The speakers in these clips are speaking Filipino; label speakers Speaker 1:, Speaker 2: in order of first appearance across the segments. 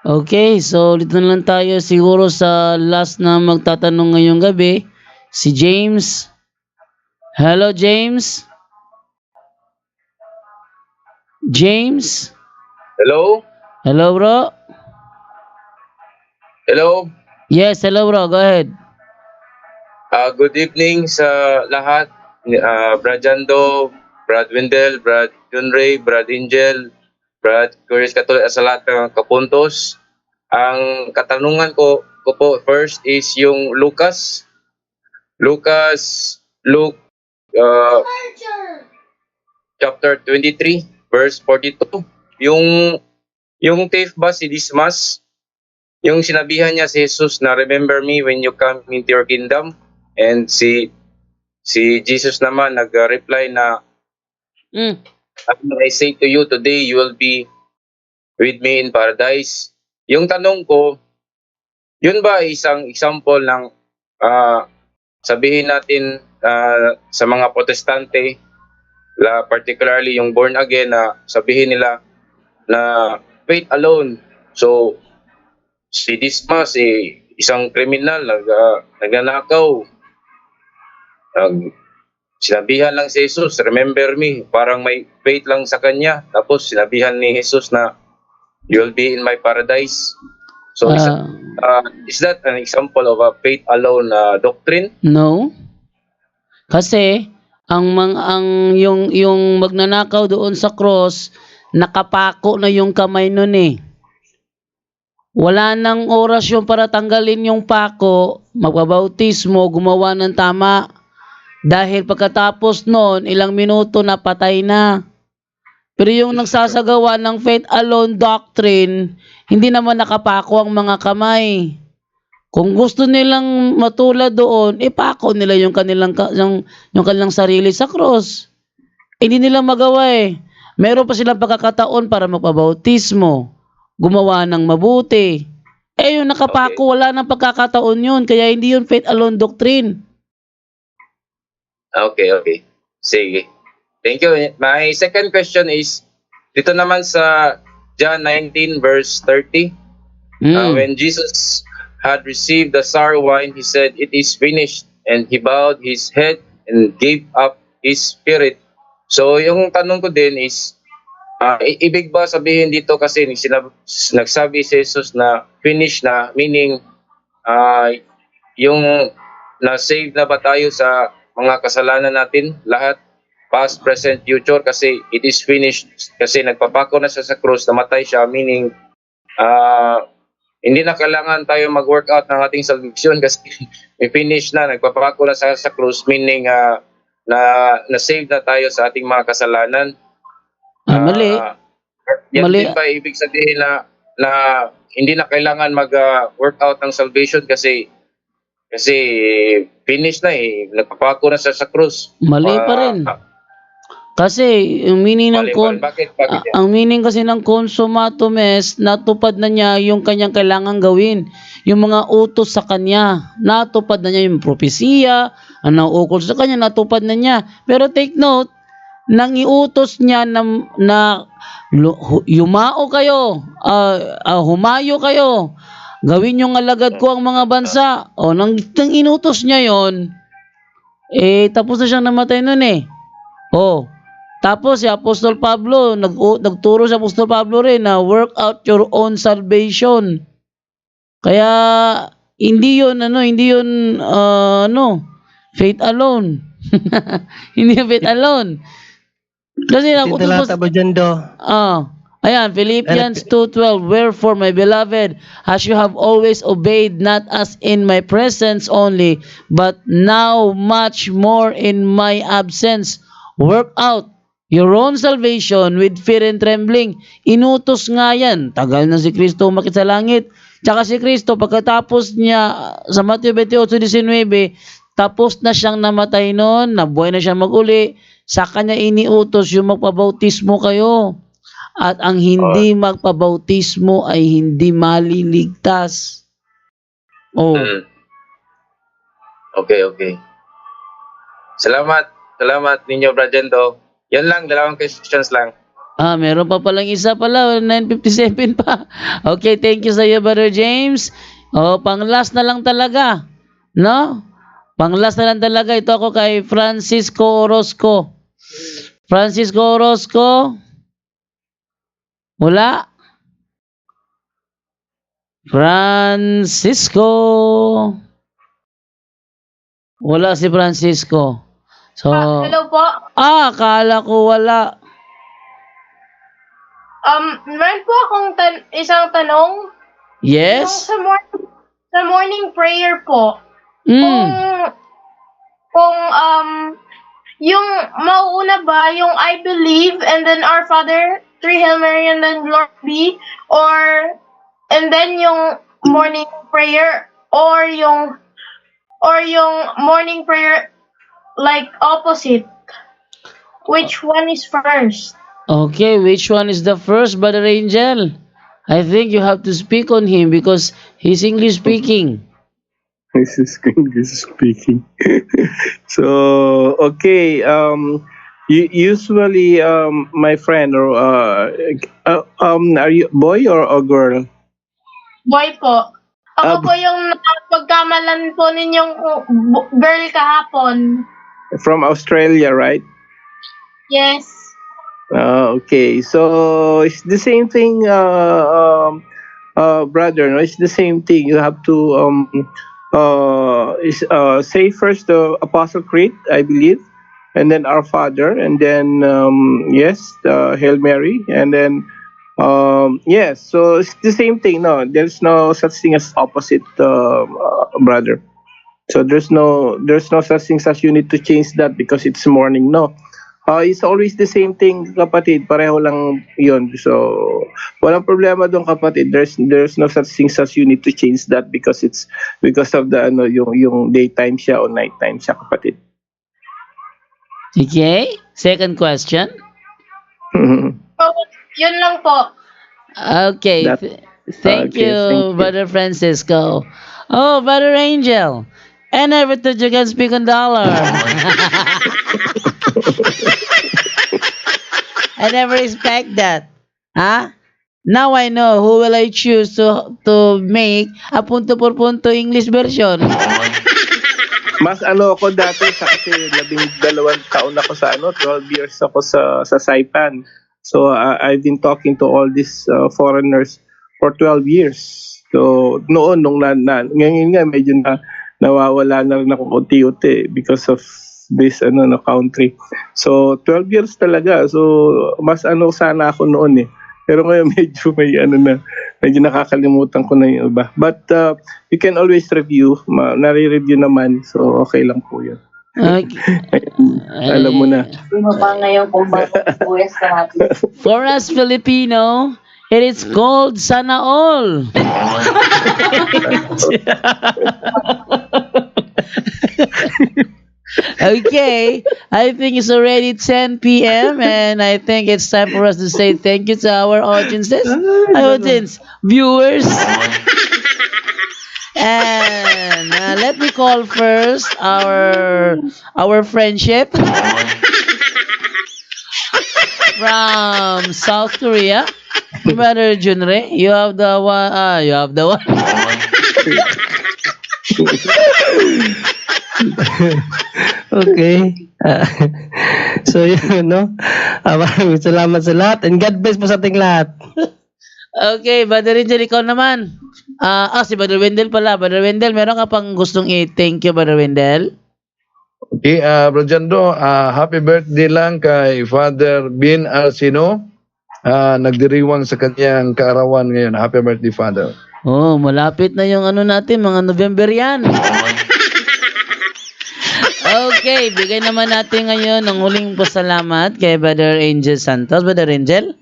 Speaker 1: Okay, so dito na lang tayo siguro sa last na magtatanong ngayong gabi, si James. Hello, James? James?
Speaker 2: Hello?
Speaker 1: Hello, bro?
Speaker 2: Hello?
Speaker 1: Yes, hello, bro. Go ahead.
Speaker 2: Ah, good evening sa lahat. Uh, Brad Jando, Brad Wendell, Brad Junray, Brad Angel, Brad Katolik at sa lahat ng kapuntos. Ang katanungan ko, ko po first is yung Lucas. Lucas, Luke, uh, chapter 23, verse 42. Yung, yung thief ba si Dismas, yung sinabihan niya si Jesus na remember me when you come into your kingdom and si si Jesus naman nag-reply na
Speaker 1: Mm.
Speaker 2: I say to you today you will be with me in paradise. Yung tanong ko, yun ba isang example ng ah, sabihin natin ah, sa mga protestante, la, particularly yung born again na sabihin nila na faith alone. So, si Dismas, eh, isang kriminal, nag, ah, nagnanakaw. Nag, sinabihan lang si Jesus, remember me, parang may faith lang sa kanya. Tapos sinabihan ni Jesus na, you'll be in my paradise. So, is,
Speaker 1: Ah,
Speaker 2: uh, is that an example of a faith alone uh, doctrine?
Speaker 1: no. Kasi ang mang ang yung yung magnanakaw doon sa cross, nakapako na yung kamay nun eh. Wala nang oras yung para tanggalin yung pako, magbabautismo, gumawa ng tama. Dahil pagkatapos noon, ilang minuto na patay na. Pero yung nagsasagawa ng faith alone doctrine, hindi naman nakapako ang mga kamay. Kung gusto nilang matulad doon, ipako nila yung kanilang ka- yung, yung kanilang sarili sa cross. Eh, Hindi nila magawa eh. Meron pa silang pagkakataon para magpabautismo, gumawa ng mabuti. Eh yung nakapako, wala nang pagkakataon yun. Kaya hindi yun faith alone doctrine.
Speaker 2: Okay, okay. Sige. Thank you. My second question is, dito naman sa John 19 verse 30,
Speaker 1: Mm.
Speaker 2: Uh, when Jesus had received the sour wine, he said, It is finished. And he bowed his head and gave up his spirit. So, yung tanong ko din is, i- ibig ba sabihin dito kasi sinab- nagsabi si Jesus na finish na, meaning, ah, yung na-save na ba tayo sa mga kasalanan natin, lahat, past, present, future, kasi it is finished. Kasi nagpapako na siya sa cross, namatay siya, meaning, ah, hindi na kailangan tayo mag-workout ng ating salvation kasi may finish na, nagpapako na sa, sa cross, meaning ah, na na-save na tayo sa ating mga kasalanan.
Speaker 1: Ah, mali.
Speaker 2: Ah, yan
Speaker 1: Mali.
Speaker 2: din ba ibig sabihin na na hindi na kailangan mag-workout ng salvation kasi kasi finish na eh, nagpapako na sa sa cross.
Speaker 1: Mali pa rin.
Speaker 2: Ah,
Speaker 1: Kasi yung meaning ng kon.
Speaker 2: Bakit? Bakit
Speaker 1: Ah,
Speaker 2: yan?
Speaker 1: ang meaning kasi ng consummatum natupad na niya yung kanyang kailangan gawin. Yung mga utos sa kanya, natupad na niya yung propesiya, ang nauukol sa kanya, natupad na niya. Pero take note, nang iutos niya na, na yumao kayo, ah, ah, humayo kayo, gawin yung alagad ko ang mga bansa. O, nang, nang inutos niya yon eh, tapos na siyang namatay nun eh. Oh, tapos si Apostol Pablo, nag nagturo si Apostol Pablo rin na work out your own salvation. Kaya hindi 'yon ano, hindi 'yon ah, ano, faith alone. hindi faith alone. Kasi
Speaker 3: Dito
Speaker 1: ako
Speaker 3: lahat ba dyan do?
Speaker 1: Ah, ayan, Philippians 2.12, Wherefore, my beloved, as you have always obeyed, not as in my presence only, but now much more in my absence, work out your own salvation with fear and trembling. Inutos nga yan. Tagal na si Kristo umakit sa langit. Tsaka si Kristo, pagkatapos niya sa Matthew 28.19, tapos na siyang namatay noon, nabuhay na siya maguli, sa kanya iniutos yung magpabautismo kayo. At ang hindi magpabautismo ay hindi maliligtas. Oh,
Speaker 2: Mm. Okay, okay. Salamat. Salamat ninyo, Brajento. Yan lang, dalawang questions lang.
Speaker 1: Ah, meron pa palang isa pala, 9.57 pa. Okay, thank you sa iyo, Brother James. Oh, pang last na lang talaga. No? Pang last na lang talaga. Ito ako kay Francisco Orozco. Francisco Orozco. Wala. Francisco. Wala si Francisco. So,
Speaker 3: Ah, hello po.
Speaker 1: ah, akala ko wala.
Speaker 3: Um, meron po akong tan- isang tanong. Yung
Speaker 1: Yes?
Speaker 3: sa morning, sa morning prayer po,
Speaker 1: Mm.
Speaker 3: kung, kung, um, yung mauuna ba yung I believe and then our Father, three Hail Mary and then Lord be, or, and then yung morning prayer, or yung, or yung morning prayer, like opposite. Which one is first?
Speaker 1: Okay, which one is the first, Brother Angel? I think you have to speak on him because he's English speaking.
Speaker 4: This is English speaking. so okay, um, u- usually um, my friend or uh, uh, um, are you boy or a girl?
Speaker 3: Boy po.
Speaker 4: Ah,
Speaker 3: Ako po yung pagkamalan po ninyong uh, bu- girl kahapon.
Speaker 4: From Australia, right?
Speaker 3: Yes.
Speaker 4: Uh, okay, so it's the same thing, uh, um, uh, brother. No, it's the same thing. You have to um, uh, is, uh, say first the Apostle Creed, I believe, and then Our Father, and then um, yes, the Hail Mary, and then um, yes. So it's the same thing. No, there's no such thing as opposite, uh, uh, brother. So there's no there's no such thing as you need to change that because it's morning. No. Uh, it's always the same thing, kapatid. Pareho lang yun. So, walang problema doon, kapatid. There's there's no such thing as you need to change that because it's because of the ano yung yung daytime siya o nighttime siya, kapatid.
Speaker 1: Okay? Second question.
Speaker 3: So, yun lang po.
Speaker 1: Okay.
Speaker 4: That-
Speaker 1: th- thank,
Speaker 4: okay,
Speaker 1: you,
Speaker 4: thank you.
Speaker 1: Brother Francisco. Oh, Brother Angel. I never thought you can speak on dollar. I never expect that. Huh? Now I know who will I choose to to make a punto por punto English version.
Speaker 4: Mas ano ako dati sa kasi labing dalawang taon ako sa ano, 12 years ako sa sa Saipan. So uh, I've been talking to all these uh, foreigners for 12 years. So noon nung na, na ngayon nga medyo na nawawala na rin ako unti-unti because of this ano no country. So 12 years talaga. So mas ano sana ako noon eh. Pero ngayon medyo may ano na medyo nakakalimutan ko na yung iba. But uh, you can always review. Ma- nare-review naman. So okay lang po yun.
Speaker 1: Okay.
Speaker 4: Alam mo na.
Speaker 5: Sino ba ngayon kung bakit ka natin?
Speaker 1: For us Filipino, it is called sana all. okay, I think it's already 10 p.m. and I think it's time for us to say thank you to our audiences, audience, viewers. And uh, let me call first our our friendship from South Korea. Brother Junre, you have the one. Ah, you have the one.
Speaker 6: Okay. Ah, so yun, no? Ah, maraming salamat sa lahat and God bless po sa ating lahat.
Speaker 1: Okay, Brother Angel, ikaw naman. Ah, ah, si Brother Wendell pala. Brother Wendell, meron ka pang gustong i-thank you, Brother Wendell?
Speaker 7: Okay, uh, Bro Jando, ah, happy birthday lang kay Father Bin Arsino. Ah, nagdiriwang sa kanyang kaarawan ngayon. Happy birthday, Father.
Speaker 1: Oh, malapit na yung ano natin, mga November yan. Okay, bigay naman natin ngayon ng huling pasalamat kay Brother Angel Santos. Brother Angel?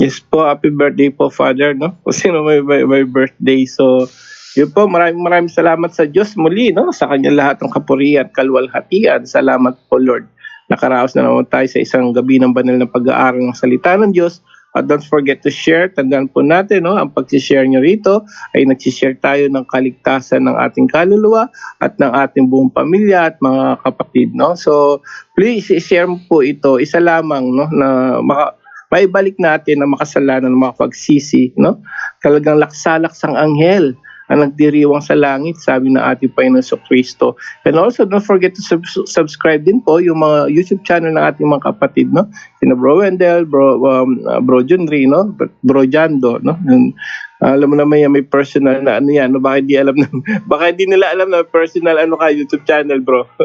Speaker 4: Yes po, happy birthday po, Father, no? Kung sino may, may, may birthday. So, yun po, maraming maraming salamat sa Diyos muli, no? Sa kanya lahat ng kapurihan, kalwalhatian. Salamat po, Lord. Nakaraos na naman tayo sa isang gabi ng banal na pag-aaral ng salita ng Diyos. At don't forget to share. Tandaan po natin, no? Ang pag-share nyo rito ay nag-share tayo ng kaligtasan ng ating kaluluwa at ng ating buong pamilya at mga kapatid, no? So, please, share po ito. Isa lamang, no? Na maka, maibalik natin ang makasalanan ng mga pagsisi, no? Talagang laksalaksang anghel ang nagdiriwang sa langit, sabi ng ating Panginoon sa Kristo. And also, don't forget to sub- subscribe din po yung mga YouTube channel ng ating mga kapatid, no? Sina Bro Wendell, Bro, um, uh, Bro Junri, no? Bro Jando, no? Yung, alam mo naman yan, may personal na ano yan, no? Baka di alam na, baka di nila alam na personal ano ka, YouTube channel, bro.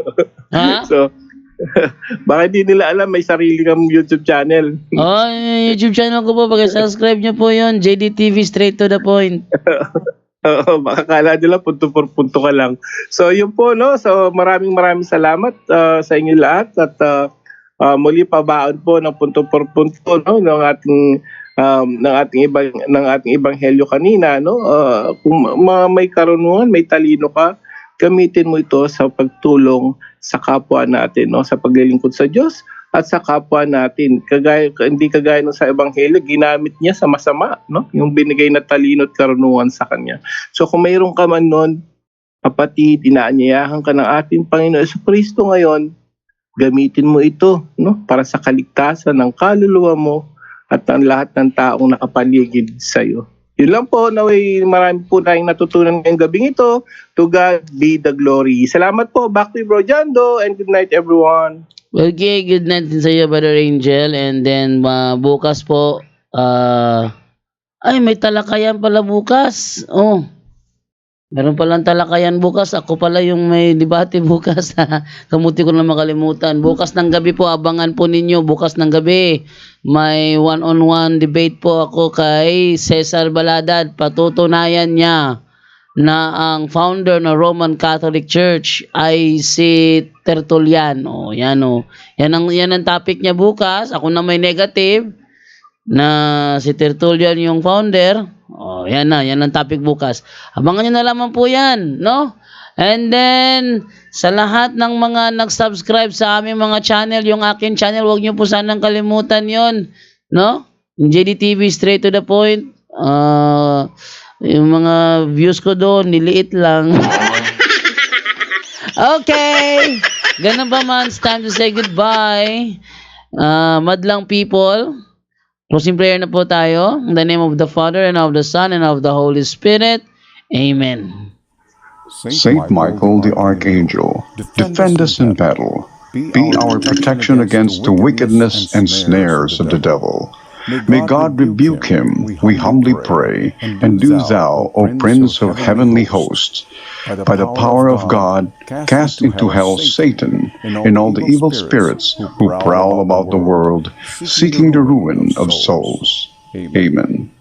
Speaker 1: Ha?
Speaker 4: so, baka di nila alam, may sarili kang YouTube channel.
Speaker 1: Oh, yung YouTube channel ko po, pag-subscribe nyo po yun. JDTV straight to the point.
Speaker 4: Oo, baka kala nila punto por punto ka lang. So, yun po, no? So, maraming maraming salamat uh, sa inyo lahat at uh, uh, muli pabaon po ng punto por punto, no? Ng ating um, ng ating ibang ng ating ebanghelyo kanina, no? Uh, kung ma- may karunungan, may talino ka, gamitin mo ito sa pagtulong sa kapwa natin, no? Sa paglilingkod sa Diyos at sa kapwa natin. Kagaya, hindi kagaya nung sa ebanghelyo, ginamit niya sa masama, no? Yung binigay na talino at karunungan sa kanya. So kung mayroon ka man nun, kapatid, inaanyayahan ka ng ating Panginoon Yesu Kristo ngayon, gamitin mo ito, no? Para sa kaligtasan ng kaluluwa mo at ng lahat ng taong nakapaligid sa iyo. Yun lang po, naway marami po tayong natutunan ngayong gabing ito. To God be the glory. Salamat po, back to you, Bro Jando, and good night everyone.
Speaker 1: Okay, good night din sa iyo, Brother Angel. And then, uh, bukas po, ah, ay, may talakayan pala bukas. Oh, meron palang talakayan bukas. Ako pala yung may debate bukas. Kamuti ko na makalimutan. Bukas ng gabi po, abangan po ninyo. Bukas ng gabi, may one-on-one debate po ako kay Cesar Baladad. Patutunayan niya na ang founder ng Roman Catholic Church ay si Tertullian. O, yan o. Yan ang, yan ang topic niya bukas. Ako na may negative na si Tertullian yung founder. O, yan na. Yan ang topic bukas. Abangan nyo na lamang po yan. No? And then, sa lahat ng mga nag-subscribe sa aming mga channel, yung akin channel, huwag nyo po sanang kalimutan yon No? JDTV, straight to the point. Ah... yung mga views ko doon, niliit lang. okay. Ganun ba man, it's time to say goodbye. Uh, madlang people. Closing prayer na po tayo. In the name of the Father, and of the Son, and of the Holy Spirit. Amen.
Speaker 8: Saint Michael the Archangel, defend us in battle. Be our protection against the wickedness and snares of the devil. May God rebuke him, we humbly pray, and do thou, O Prince of heavenly hosts, by the power of God, cast into hell Satan and all the evil spirits who prowl about the world, seeking the ruin of souls. Amen.